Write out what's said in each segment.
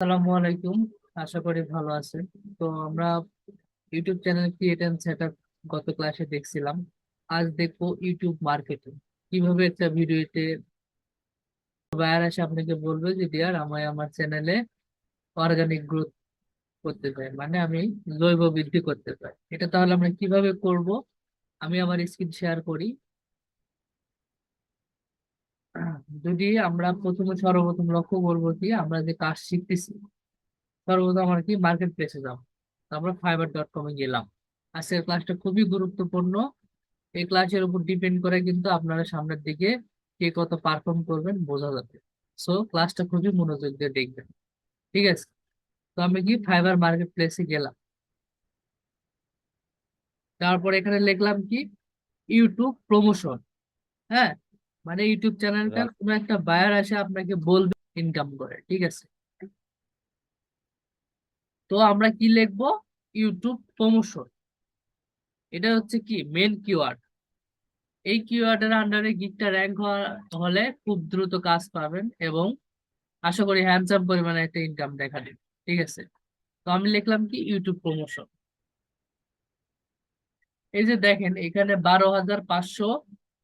আসসালামু আলাইকুম। আশা করি ভালো আছেন তো আমরা YouTube channel create and set up গত ক্লাসে দেখছিলাম। আজ দেখব ইউটিউব মার্কেটিং। কীভাবে একটা ভিডিওতে বায়ার এসে আপনাকে বলবে যে, ডিয়ার আমি আমার চ্যানেলে অর্গানিক গ্রোথ করতে চাই মানে আমি জৈব বৃদ্ধি করতে চাই এটা তাহলে আমরা কীভাবে করব? আমি আমার স্ক্রিন শেয়ার করি। যদি আমরা প্রথমে সর্বপ্রথম লক্ষ্য করব কি, আমরা যে কাজ শিখতেছি, সর্বপ্রথম আমরা কি মার্কেট প্লেসে যাব। তারপর ফাইবার ডট কমে গেলাম। আজকের ক্লাসটা খুবই গুরুত্বপূর্ণ। এই ক্লাসের উপর ডিপেন্ড করে কিন্তু আপনারা সামনের দিকে কে কত পারফর্ম করবেন বোঝা যাবে। সো ক্লাসটা খুবই মনোযোগ দিয়ে দেখবেন। ঠিক আছে? তো আমি কি ফাইবার মার্কেট প্লেসে গেলাম। তারপর এখানে লিখলাম কি ইউটিউব প্রমোশন হ্যাঁ? মানে ইউটিউব চ্যানেলটা। কোনো একটা বায়ার আসে আপনাকে বলবে ইনকাম করে ঠিক আছে? তো আমরা কি লিখব? ইউটিউব প্রমোশন এটা হচ্ছে কি? মেন কিওয়ার্ড এই কিওয়ার্ডের আন্ডারে গিকটা র্যাঙ্ক হলে খুব দ্রুত কাজ পাবেন এবং আশা করি হ্যান্ডসাম পরিমাণে একটা ইনকাম দেখা দেবে ঠিক আছে? তো আমি লিখলাম কি? ইউটিউব প্রমোশন এই যে দেখেন এখানে বারো হাজার পাঁচশো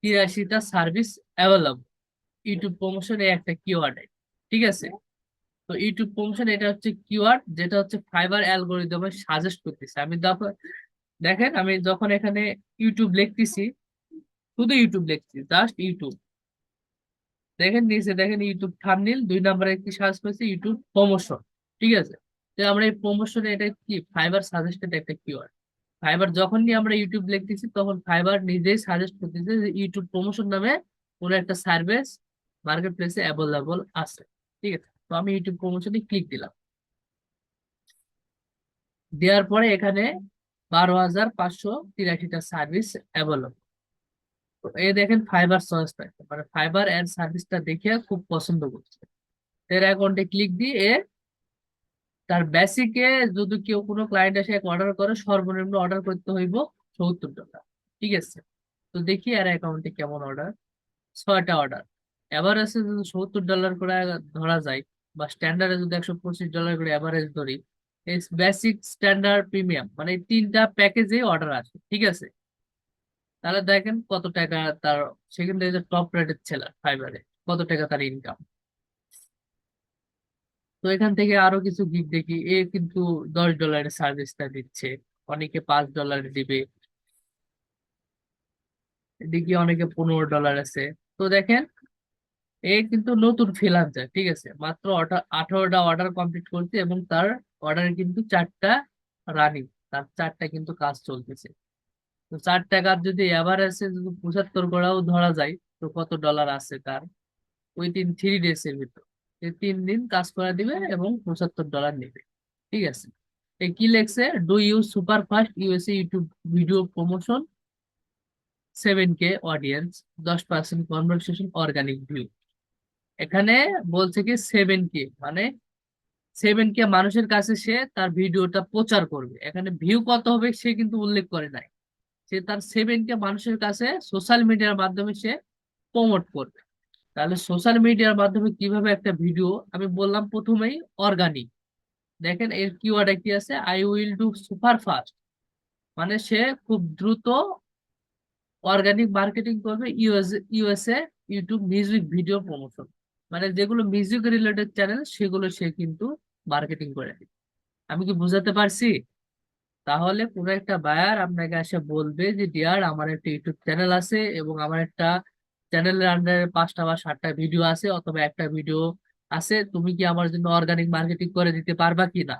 তিরাশিটা সার্ভিস অ্যাভেলেবল ইউটিউব প্রমোশন এই একটা কিওয়ার্ড ঠিক আছে? তো ইউটিউব প্রমোশন এটা হচ্ছে কিওয়ার্ড যেটা হচ্ছে ফাইবার অ্যালগোরিদমে সাজেস্ট করতেছে। আমি দেখেন আমি যখন এখানে ইউটিউব লিখতেছি, শুধু ইউটিউব লিখছি জাস্ট ইউটিউব দেখেন নিচে দেখেন ইউটিউব থাম্বনেল দুই নম্বরে কি সার্চ করেছি? ইউটিউব প্রমোশন ঠিক আছে? তো আমরা এই প্রমোশনে এটা কি ফাইবার সাজেস্টেড একটা কিওয়ার্ড ফাইবার যখনই আমরা ইউটিউব লিখতেছি, তখন ফাইবার নিজেই সাজেস্ট করতেছে যে ইউটিউব প্রমোশন নামে কোনো একটা সার্ভিস মার্কেট প্লেসে অ্যাভেলেবল আছে। ঠিক আছে? তো আমি ইউটিউব প্রমোশনে ক্লিক দিলাম। দেওয়ার পরে এখানে বারো হাজার পাঁচশো তিরাশিটা সার্ভিস অ্যাভেলেবল তো এ দেখেন ফাইবার চয়েসটা মানে ফাইবার এর সার্ভিসটা দেখে খুব পছন্দ করছে। এর অ্যাকাউন্টে ক্লিক দিয়ে এ তার বেসিকে যদি কেউ কোনো ক্লায়েন্ট এসে অর্ডার করে, সর্বনিম্ন অর্ডার করতে হইব সত্তর টাকা। ঠিক আছে? তো দেখি এর অ্যাকাউন্টে কেমন অর্ডার ছয়টা অর্ডার এভারেজে যদি সত্তর ডলার করে ধরা যায় বা স্ট্যান্ডার্ডে যদি একশো পঁচিশ ডলার করে এভারেজ ধরি বেসিক স্ট্যান্ডার্ড প্রিমিয়াম মানে তিনটা প্যাকেজে অর্ডার আছে ঠিক আছে? তাহলে দেখেন কত টাকা তার, সেখান টপ রেটের ছেলে ফাইবারে কত টাকা তার ইনকাম তো এখান থেকে আরও কিছু গিগ দেখি। এ কিন্তু দশ ডলারের সার্ভিসটা দিচ্ছে। অনেকে পাঁচ ডলার দিবে। এদিকে অনেকে পনেরো ডলার আছে। তো দেখেন, এ কিন্তু নতুন ফ্রিল্যান্সার ঠিক আছে? মাত্র আঠারোটা অর্ডার কমপ্লিট করছে এবং তার অর্ডার কিন্তু চারটা রানিং তার চারটা কিন্তু কাজ চলতেছে। তো চার টাকার যদি এভারেজে যদি পঁচাত্তর করাও ধরা যায়, তো কত ডলার আছে তার? ওই দিন থ্রি ডেজ এর ভিতর। তিন দিন কাজ করে দিবে এবং পঁচাত্তর ডলার নেবে। ঠিক আছে? কি লেখছে? Do you super fast USA YouTube video promotion seven K audience দশ পার্সেন্ট কনভারসেশন অর্গানিক ভিউ এখানে বলছে কি সেভেন কে মানে সেভেন কে মানুষের কাছে সে তার ভিডিওটা প্রচার করবে। এখানে ভিউ কত হবে সে কিন্তু উল্লেখ করে নাই। সে তার সেভেন কে মানুষের কাছে সোশ্যাল মিডিয়ার মাধ্যমে সে প্রমোট করবে। তাহলে সোশ্যাল মিডিয়ার মাধ্যমে কীভাবে একটা ভিডিও আমি বললাম প্রথমেই অর্গানিক দেখেন এর কিওয়ার্ড কি আছে? I will do super fast মানে সে খুব দ্রুত অর্গানিক মার্কেটিং করবে US USA YouTube music video promotion মানে যেগুলো মিউজিক রিলেটেড চ্যানেল সেগুলো সে কিন্তু মার্কেটিং করে আমি কি বুঝাতে পারছি? তাহলে কোনো একটা বায়ার আপনাকে এসে বলবে যে ডিয়ার আমার একটা ইউটিউব চ্যানেল আছে এবং আমার একটা চ্যানেলের আন্ডারে পাঁচটা বা সাতটা ভিডিও আছে অথবা একটা ভিডিও আছে, তুমি কি আমার জন্য অর্গানিক মার্কেটিং করে দিতে পারবা কি না?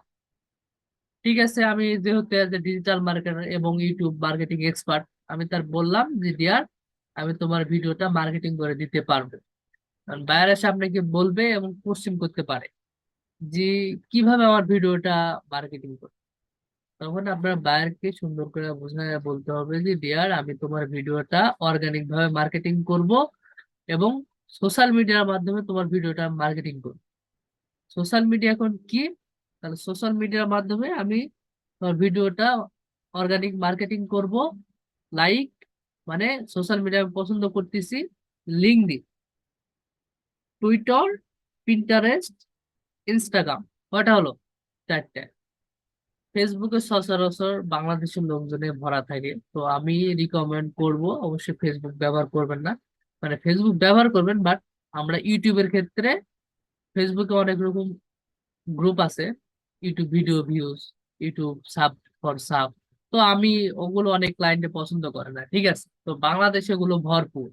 ঠিক আছে, আমি যেহেতু ডিজিটাল মার্কেটার এবং ইউটিউব মার্কেটিং এক্সপার্ট আমি তার বললাম যে ডিয়ার আমি তোমার ভিডিওটা মার্কেটিং করে দিতে পারব। কারণ বায়ার এসে আপনাকে বলবে এবং কোশ্চেন করতে পারে যে, কীভাবে আমার ভিডিওটা মার্কেটিং করবে? তখন আপনার বায়ারকে সুন্দর করে বোঝায়, বলতে হবে যে ডিয়ার আমি তোমার ভিডিওটা অর্গানিক ভাবে মার্কেটিং করব এবং সোশ্যাল মিডিয়ার মাধ্যমে তোমার ভিডিওটা মার্কেটিং করব। সোশ্যাল মিডিয়া এখন কি? তাহলে সোশ্যাল মিডিয়ার মাধ্যমে আমি তোমার ভিডিওটা অর্গানিক মার্কেটিং করব লাইক মানে সোশ্যাল মিডিয়া আমি পছন্দ করতেছি link LinkedIn Twitter Pinterest Instagram কয়টা হলো? চারটে। ফেসবুকে সচরাচর বাংলাদেশের লোকজনে ভরা থাকে। তো আমি রিকমেন্ড করব, অবশ্যই ফেসবুক ব্যবহার করবেন না। মানে ফেসবুক ব্যবহার করবেন বাট আমরা ইউটিউবের ক্ষেত্রে ফেসবুকে অনেক রকম গ্রুপ আছে। YouTube video views YouTube sub for sub তো আমি ওগুলো অনেক ক্লায়েন্টে পছন্দ করে না, ঠিক আছে? তো বাংলাদেশে ওগুলো ভরপুর।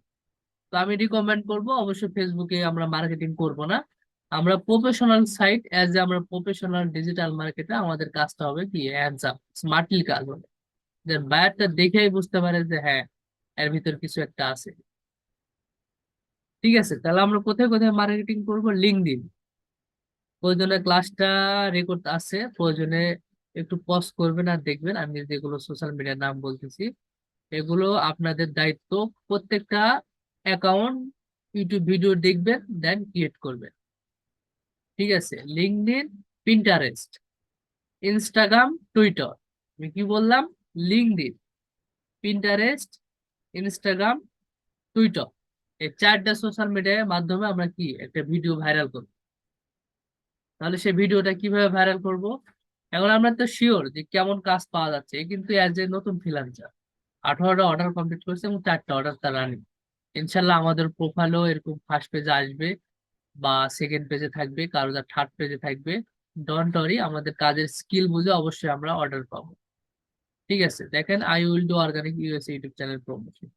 তো আমি রিকমেন্ড করব, অবশ্যই ফেসবুকে আমরা মার্কেটিং করব না। আমরা প্রফেশনাল সাইট অ্যাজ আমরা প্রফেশনাল ডিজিটাল মার্কেটে আমাদের কাজটা হবে কি? অ্যাডস আপ স্মার্টলি কাজ হবে। যে বায়ারটা দেখেই বুঝতে পারে যে হ্যাঁ এর ভিতর কিছু একটা আছে। ঠিক আছে, তাহলে আমরা কোথায় কোথায় মার্কেটিং করব? লিঙ্কডইন প্রয়োজনে ক্লাসটা রেকর্ড আছে, প্রয়োজনে একটু পজ করবেন আর দেখবেন। আমি যেগুলো সোশ্যাল মিডিয়ার নাম বলতেছি, এগুলো আপনাদের দায়িত্ব। প্রত্যেকটা অ্যাকাউন্ট ইউটিউব ভিডিও দেখবেন দেন ক্রিয়েট করবেন। ঠিক আছে? লিঙ্কডইন পিন্টারেস্ট ইনস্টাগ্রাম টুইটার আমি কি বললাম? লিঙ্কডইন পিন্টারেস্ট ইনস্টাগ্রাম টুইটার এই চারটা সোশ্যাল মিডিয়ার মাধ্যমে আমরা কি একটা ভিডিও ভাইরাল করব। তাহলে সেই ভিডিওটা কীভাবে ভাইরাল করব? এখন আমরা তো শিওর যে কেমন কাজ পাওয়া যাচ্ছে। কিন্তু অ্যাজ এ নতুন ফ্রিল্যান্সার আঠারোটা অর্ডার কমপ্লিট করেছে এবং চারটা অর্ডার তার রানিং ইনশাল্লাহ আমাদের প্রোফাইলও এরকম ফার্স্ট পেজে আসবে। বা সেকেন্ড পেজে থাকবে, কারও থার্ড পেজে থাকবে ডোন্ট ওয়ারি আমাদের কাজের স্কিল বুঝে অবশ্যই আমরা অর্ডার পাবো। ঠিক আছে? দেখেন I will do organic US YouTube channel promotion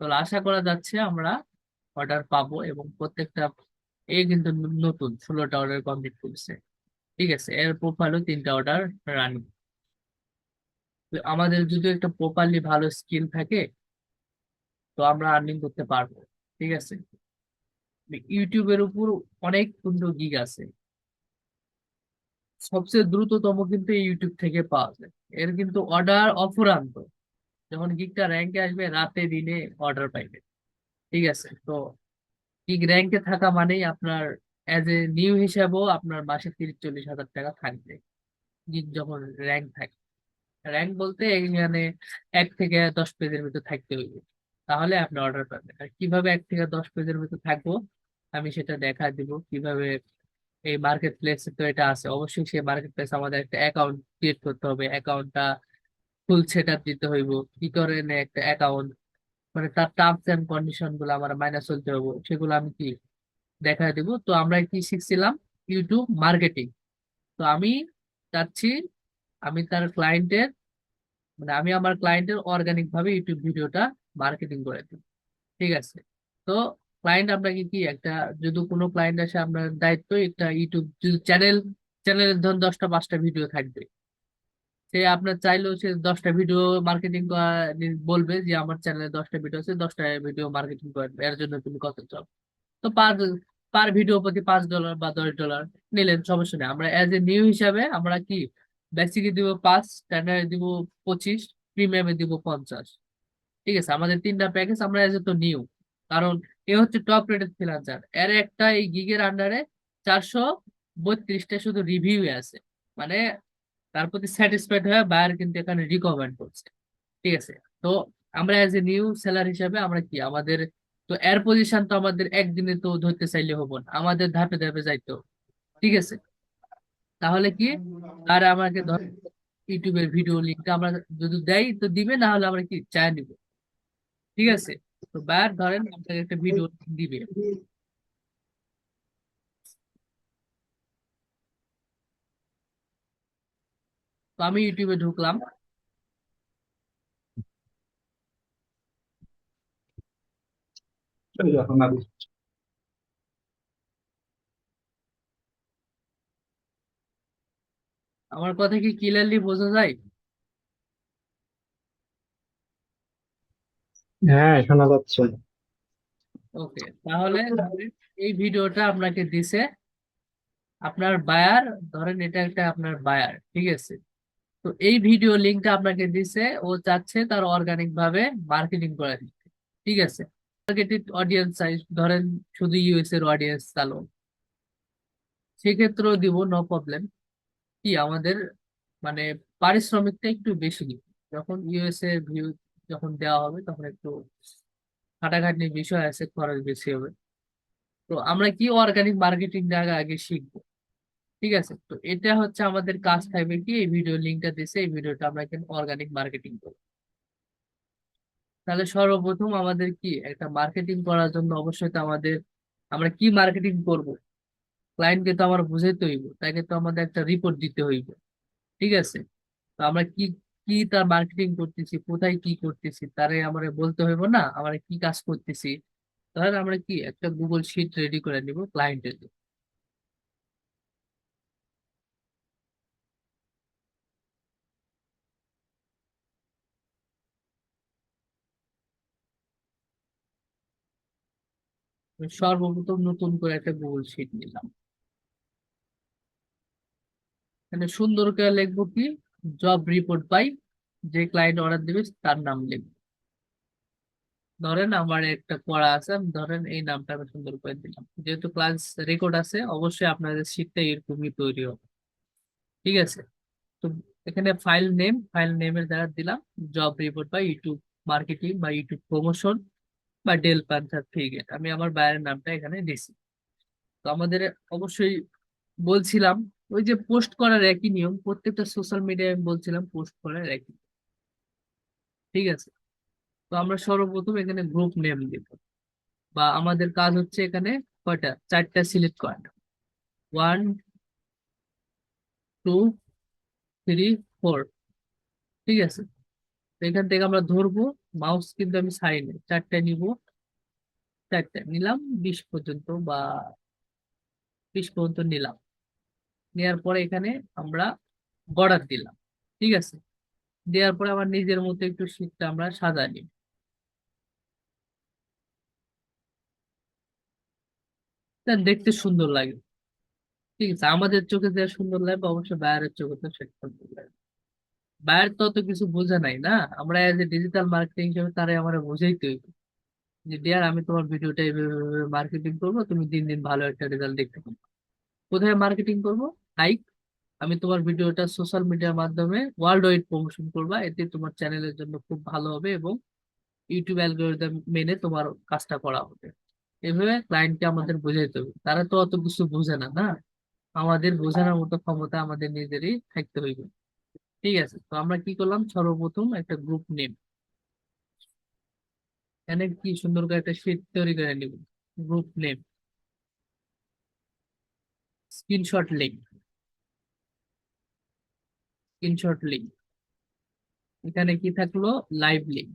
তো আশা করা যাচ্ছে আমরা অর্ডার পাবো এবং প্রত্যেকটা এ কিন্তু নতুন, ষোলোটা অর্ডার কমপ্লিট করছে। ঠিক আছে? এর প্রোফাইলও তিনটা অর্ডার রানিং আমাদের যদি একটা প্রপারলি ভালো স্কিল থাকে, তো আমরা আর্নিং করতে পারব। ঠিক আছে? ইউটিউবের উপর অনেক সুন্দর গিগ আছে। সবচেয়ে দ্রুততম কিন্তু ইউটিউব থেকে পাওয়া যায়। এর কিন্তু অর্ডার অফুরান্ত। যখন গিগটা র্যাঙ্কে আসবে, রাতে, দিনে অর্ডার পাইবে। ঠিক আছে? তো গিগ র্যাঙ্কে থাকা মানেই আপনার অ্যাজ এ নিউ হিসাবেও আপনার মাসে তিরিশ চল্লিশ হাজার টাকা থাকবে। গিগ যখন র্যাঙ্ক থাকে। র্যাঙ্ক বলতে এখানে এক থেকে দশ পেজের ভিতর থাকতে হইবে। তাহলে আপনি অর্ডার পাবেন। আর কীভাবে এক থেকে দশ পেজের ভিতর থাকব? আমি সেটা দেখা দিব কীভাবে এই মার্কেট প্লেস তো এটা আছে। অবশ্যই সেই মার্কেট প্লেস আমাদের একটা অ্যাকাউন্ট ক্রিয়েট করতে হবে। অ্যাকাউন্টটা ফুল সেট আপ দিতে হইব। কি করে একটা অ্যাকাউন্ট মানে তার টার্মস এন্ড কন্ডিশনগুলো আমার মাইনাস চলতে হবে সেগুলো আমি কি দেখা দিব। তো আমরা কি শিখছিলাম? ইউটিউব মার্কেটিং তো আমি চাচ্ছি, আমি তার ক্লায়েন্টের মানে আমি আমার ক্লায়েন্টের অর্গানিক ভাবে ইউটিউব ভিডিওটা মার্কেটিং করে দিই। ঠিক আছে? তো ক্লায়েন্ট আপনাকে কি একটা, যদি কোনো ক্লায়েন্ট আসে আপনার দায়িত্ব একটা ইউটিউব চ্যানেল চ্যানেলের ধরুন দশটা, পাঁচটা ভিডিও থাকবে। সে আপনার চাইলেও সে দশটা ভিডিও মার্কেটিং বলবে যে আমার চ্যানেলে দশটা ভিডিও আছে, দশটা ভিডিও মার্কেটিং করবে, এর জন্য তুমি কত চাও? তো পার পার ভিডিও প্রতি পাঁচ ডলার বা দশ ডলার নিলেন, সমস্যা নেই। আমরা অ্যাজ এ নিউ হিসাবে আমরা কি বেসিকে দিব পাঁচ স্ট্যান্ডার্ডে দিব পঁচিশ প্রিমিয়ামে দিব পঞ্চাশ। ঠিক আছে? আমাদের তিনটা প্যাকেজ আমরা এজ এ তো নিউ কারণ এ হচ্ছে টপ রেটেড ফ্রিল্যান্সার এর একটা এই গিগের আন্ডারে চারশো বত্রিশটা শুধু রিভিউ আছে। মানে তার প্রতি স্যাটিসফাইড হয়ে বায়ার কিন্তু এখানে রিকমেন্ড করছে। ঠিক আছে? তো আমরা এজ এ নিউ সেলার হিসাবে আমরা কি? আমাদের তো এর পজিশন তো আমাদের একদিনে তো ধরতে চাইলে হব না। আমাদের ধাপে ধাপে যাইতো ঠিক আছে? তাহলে কি? আর আমাকে ধর ইউটিউবের ভিডিও লিঙ্কটা আমরা যদি দেয় তো দিবে না হলে আমরা কি? চাই নিব। ঠিক আছে? তো বায়ার ধরেন আপনাকে একটা ভিডিও দিবে। তো আমি ইউটিউবে ঢুকলাম। আমার কথা কি ক্লিয়ারলি বোঝা যায়? হ্যাঁ শোনা যাচ্ছে। ওকে, তাহলে এই ভিডিওটা আপনাকে দিছে আপনার বায়ার, ধরেন এটা একটা আপনার বায়ার, ঠিক আছে? তো এই ভিডিও লিঙ্কটা আপনাকে দিছে, ও চাচ্ছে তার অর্গানিক ভাবে মার্কেটিং করে দিতে, ঠিক আছে? টার্গেটেড অডিয়েন্স সাইজ ধরেন শুধু ইউএস এর অডিয়েন্স চালো। সেক্ষেত্রেও দিব নো প্রবলেম কি আমাদের মানে পারিশ্রমিকটা একটু বেশি দিব যখন ইউএস এ ভিউ যখন দেওয়া হবে তখন একটু খাটাখাটনির বিষয় আছে, খরচ বেশি হবে। তো আমরা কি অর্গানিক মার্কেটিং আগে আগে শিখব? ঠিক আছে? তো এটা হচ্ছে আমাদের কাজ থাকবে কি? এই ভিডিও লিঙ্কটা দিছে, এই ভিডিওটা আমরা কিন্তু অর্গানিক মার্কেটিং করব। তাহলে সর্বপ্রথম আমাদের কি? একটা মার্কেটিং করার জন্য অবশ্যই তো আমাদের, আমরা কি মার্কেটিং করব? ক্লায়েন্টকে তো আমার বুঝাইতে হইব, তাকে তো আমাদের একটা রিপোর্ট দিতে হইব। ঠিক আছে? তো আমরা কি কি তার মার্কেটিং করতেছি, কোথায় কি করতেছি, তারে আমরা বলতে হইব না, আমরা কি কাজ করতেছি, তাহলে আমরা কি একটা গুগল শিট রেডি করে নিব ক্লায়েন্টের জন্য। সর্বপ্রথম নতুন করে একটা গুগল শিট নিলাম। এখানে সুন্দর করে লিখব কি? জব রিপোর্ট পাই, যে ক্লায়েন্ট অর্ডার দিবে তার নাম লিখব। ধরেন আমার একটা পড়া আছে, আমি ধরেন এই নামটা আমি সুন্দর করে দিলাম। যেহেতু ক্লাস রেকর্ড আছে, অবশ্যই আপনাদের শীটটা এরকমই তৈরি হবে। ঠিক আছে? তো এখানে ফাইল নেম ফাইল নেমের দ্বারা দিলাম জব রিপোর্ট বা ইউটিউব মার্কেটিং বা ইউটিউব প্রমোশন বা ডেল পান সার্টিফিকেট আমি আমার বাইরের নামটা এখানে দিছি। তো আমাদের অবশ্যই বলছিলাম ওই যে পোস্ট করার একই নিয়ম, প্রত্যেকটা সোশ্যাল মিডিয়ায় আমি বলছিলাম পোস্ট করার একই ঠিক আছে? তো আমরা সর্বপ্রথম এখানে গ্রুপ নেম দিব। বা আমাদের কাজ হচ্ছে এখানে কয়টা? চারটা সিলেক্ট করা ওয়ান টু থ্রি ফোর ঠিক আছে? তো এখান থেকে আমরা ধরবো মাউস কিন্তু আমি ছাড়িনি চারটা নিব। চারটা নিলাম, বিশ পর্যন্ত বা বিশ পর্যন্ত নিলাম। নেওয়ার পরে এখানে আমরা বর্ডার দিলাম, ঠিক আছে? দেওয়ার পরে আমার নিজের মতো একটু শীটটা আমরা সাজাই নিব তা দেখতে সুন্দর লাগে। ঠিক আছে, আমাদের চোখে যা সুন্দর লাগবে, অবশ্যই বাইরের চোখে তো সেটা সুন্দর লাগবে বাইরের তো অত কিছু বোঝা নাই না? আমরা এজ এ ডিজিটাল মার্কেটিং হিসেবে তারাই আমরা বোঝাইতে হইবে। যে ডিয়ার আমি তোমার ভিডিওটা এইভাবে মার্কেটিং করব, তুমি দিন দিন ভালো একটা রেজাল্ট দেখতে পাবো। কোথায় মার্কেটিং করব? লাইক আমি তোমার ভিডিওটা সোশ্যাল মিডিয়ার মাধ্যমে ওয়ার্ল্ড ওয়াইড প্রমোশন করবা। এতে তোমার চ্যানেলের জন্য খুব ভালো হবে এবং ইউটিউব অ্যালগোরিদম মেনে তোমার কাজটা করা হবে। এভাবে ক্লায়েন্টকে আমাদের বোঝাইতে হবে। তারা তো অত কিছু বোঝে না না? আমাদের বোঝানোর মতো ক্ষমতা আমাদের নিজেরই থাকতে হইবে। ঠিক আছে, তো আমরা কি করলাম? সর্বপ্রথম একটা গ্রুপ নেম এখানে কি সুন্দর করে একটা শীট তৈরি করে নিব। Group name screenshot link screenshot link এখানে কি থাকল? লাইভ লিঙ্ক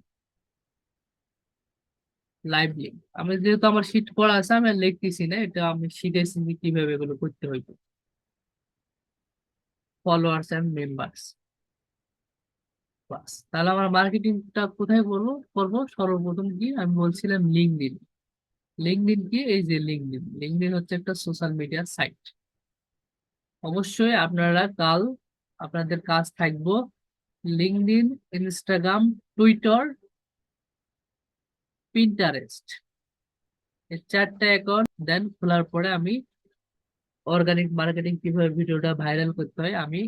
লাইভ লিঙ্ক আমি যেহেতু আমার শীট করা আছে, আমি লিখতেছি না, এটা আমি শিখেছি কীভাবে এগুলো করতে হইবে। ফলোয়ার্স এন্ড মেম্বার্স বাস তাহলে আমার মার্কেটিংটা কোথায় করব? করব? সর্বপ্রথম কি? আমি বলছিলাম লিঙ্কডিন লিঙ্কডিন কি? এই যে লিঙ্কডিন লিঙ্কডিন হচ্ছে একটা সোশ্যাল মিডিয়া সাইট অবশ্যই আপনারা কাল আপনাদের কাজ থাকব। লিঙ্কডিন ইনস্টাগ্রাম টুইটার পিন্টারেস্ট এই চারটা অ্যাকাউন্ট দেন খোলার পরে আমি অর্গানিক মার্কেটিং কীভাবে ভিডিওটা ভাইরাল করতে হয় আমি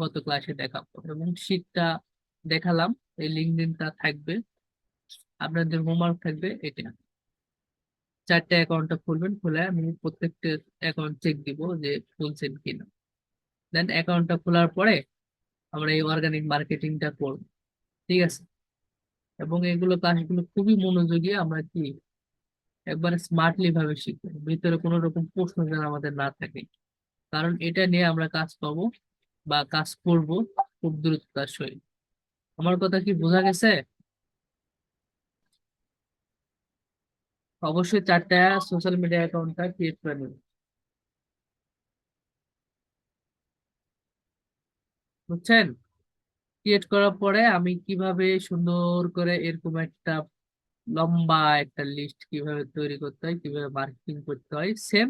গত ক্লাসে দেখাবো। এবং শীটটা দেখালাম, এই লিঙ্কডিনটা থাকবে। আপনাদের হোমওয়ার্ক থাকবে এটা। চারটে অ্যাকাউন্টটা খুলবেন, খুলে আমি প্রত্যেকটা অ্যাকাউন্ট চেক দিব যে খুলছেন কিনা। দেন অ্যাকাউন্টটা খোলার পরে আমরা এই অর্গানিক মার্কেটিংটা করব। ঠিক আছে? এবং এগুলো কাজগুলো খুবই মনোযোগী আমরা কি একবারে স্মার্টলি ভাবে শিখব। ভিতরে কোনো রকম প্রশ্ন যেন আমাদের না থাকে। কারণ এটা নিয়ে আমরা কাজ পাবো বা কাজ করব খুব দ্রুততার সহিত। আমার কথা কি বোঝা গেছে? অবশ্যই চারটা সোশ্যাল মিডিয়া অ্যাকাউন্টটা ক্রিয়েট করে নেব বুঝছেন? ক্রিয়েট করার পরে আমি কীভাবে সুন্দর করে এরকম একটা লম্বা একটা লিস্ট কীভাবে তৈরি করতে হয়, কীভাবে মার্কেটিং করতে হয় সেম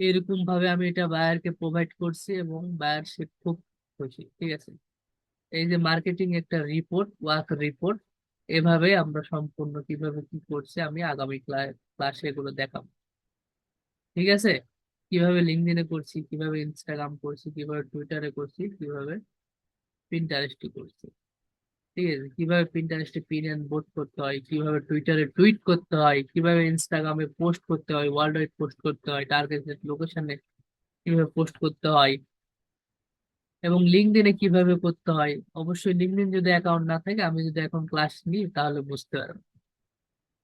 এরকম ভাবে আমি এটা বায়ারকে প্রোভাইড করছি এবং বায়ার সে খুব খুশি, ঠিক আছে? এই যে মার্কেটিং একটা রিপোর্ট ওয়ার্ক রিপোর্ট এভাবে আমরা সম্পূর্ণ কীভাবে কি করছি আমি আগামী ক্লাসে এগুলো দেখাবো, ঠিক আছে? কীভাবে লিঙ্কডিনে করছি, কীভাবে ইনস্টাগ্রাম করছি, কীভাবে টুইটারে করছি, কীভাবে পিন্টারেস্টে করছি। ঠিক আছে? কীভাবে পিন্টারেস্টে পিন এন্ড বোর্ড করতে হয়, কীভাবে টুইটারে টুইট করতে হয়, কীভাবে ইনস্টাগ্রামে পোস্ট করতে হয় ওয়ার্ল্ড ওয়াইড পোস্ট করতে হয় টার্গেট লোকেশনে কীভাবে পোস্ট করতে হয় এবং লিঙ্কডইনে কীভাবে করতে হয়। অবশ্যই লিঙ্কডইন যদি অ্যাকাউন্ট না থাকে, আমি যদি এখন ক্লাস নিই, তাহলে বুঝতে পারব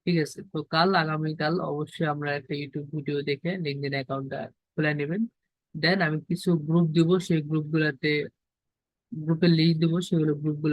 ঠিক আছে, তো কাল আগামীকাল অবশ্যই আমরা একটা ইউটিউব ভিডিও দেখে লিঙ্কডিন অ্যাকাউন্টটা খুলে নেবেন। দেন আমি কিছু গ্রুপ দিব, সেই গ্রুপগুলোতে গ্রুপের লিস্ট দিব, সেগুলো গ্রুপগুলো